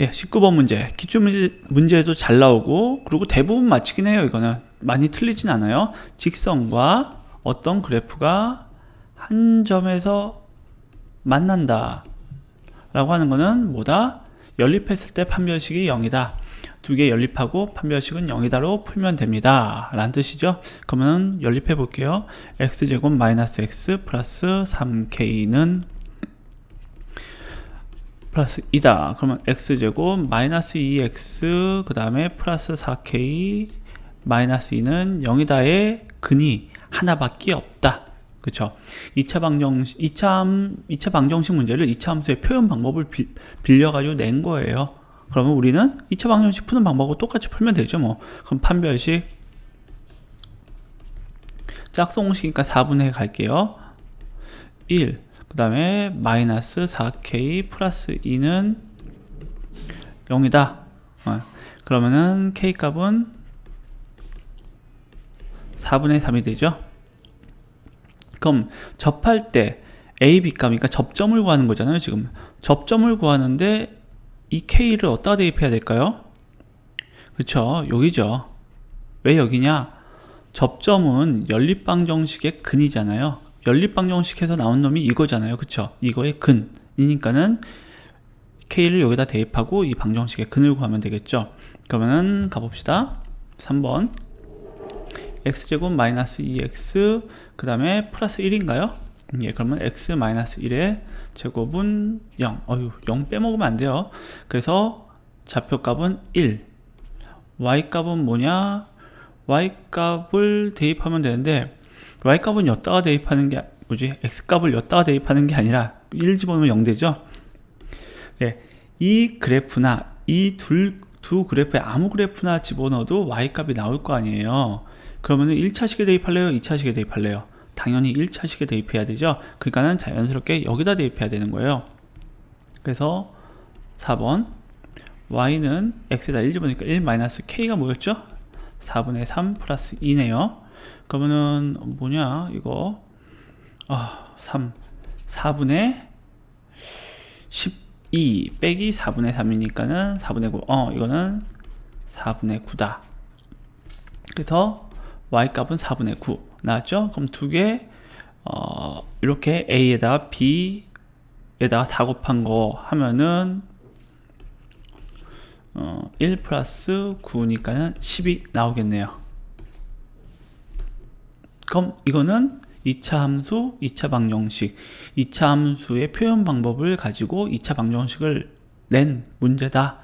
예, 19번 문제. 기출 문제, 문제 도 잘 나오고, 그리고 대부분 맞히긴 해요, 이거는. 많이 틀리진 않아요. 직선과 어떤 그래프가 한 점에서 만난다. 라고 하는 거는 뭐다? 연립했을 때 판별식이 0이다. 두 개 연립하고 판별식은 0이다로 풀면 됩니다. 라는 뜻이죠. 그러면 연립해 볼게요. x제곱 마이너스 x 플러스 3k는 플러스 2다. 그러면 x제곱 마이너스 2x 그 다음에 플러스 4k 마이너스 2는 0이다의 근이 하나밖에 없다. 그쵸? 2차 방정식, 2차, 2차 방정식 문제를 2차 함수의 표현 방법을 빌, 빌려가지고 낸 거예요. 그러면 우리는 2차 방정식 푸는 방법하고 똑같이 풀면 되죠, 뭐. 그럼 판별식, 짝송식이니까 4분의 갈게요. 1. 그 다음에 마이너스 4k 플러스 2는 0이다. 어, 그러면은 k 값은 4분의 3이 되죠. 그럼 접할 때 a, b 값이니까 접점을 구하는 거잖아요. 지금 접점을 구하는데 이 k를 어디다 대입해야 될까요? 그쵸 여기죠. 왜 여기냐? 접점은 연립방정식의 근이잖아요. 연립방 정식에서 나온 놈이 이거잖아요. 그쵸? 이거의 근이니까는 k를 여기다 대입하고 이 방정식의 근을 구하면 되겠죠. 그러면은 가봅시다. 3번 x제곱 마이너스 2x 그 다음에 플러스 1인가요? 예, 그러면 x 마이너스 1의 제곱은 0 어휴 0 빼먹으면 안 돼요 그래서 좌표값은 1 y값은 뭐냐 y값을 대입하면 되는데 y값은 여기다가 대입하는 게 뭐지 x값을 여기다가 대입하는 게 아니라 1 집어넣으면 0 되죠 네, 이 그래프나 이 둘 두 그래프에 아무 그래프나 집어넣어도 y값이 나올 거 아니에요 그러면 1차식에 대입할래요? 2차식에 대입할래요? 당연히 1차식에 대입해야 되죠. 그러니까는 자연스럽게 여기다 대입해야 되는 거예요. 그래서 4번 y는 x에다 1 집어넣으니까 1 마이너스 k가 뭐였죠? 4분의 3 플러스 2네요. 그러면은 뭐냐 이거 아, 3 4분의 12 빼기 4분의 3이니까는 4분의 9. 어, 이거는 4분의 9다. 그래서 y값은 4분의 9 나왔죠? 그럼 두 개, 어, 이렇게 a에다가 b에다가 4 곱한 거 하면은, 어, 1 플러스 9니까는 10이 나오겠네요. 그럼 이거는 2차 함수, 2차 방정식, 2차 함수의 표현 방법을 가지고 2차 방정식을 낸 문제다.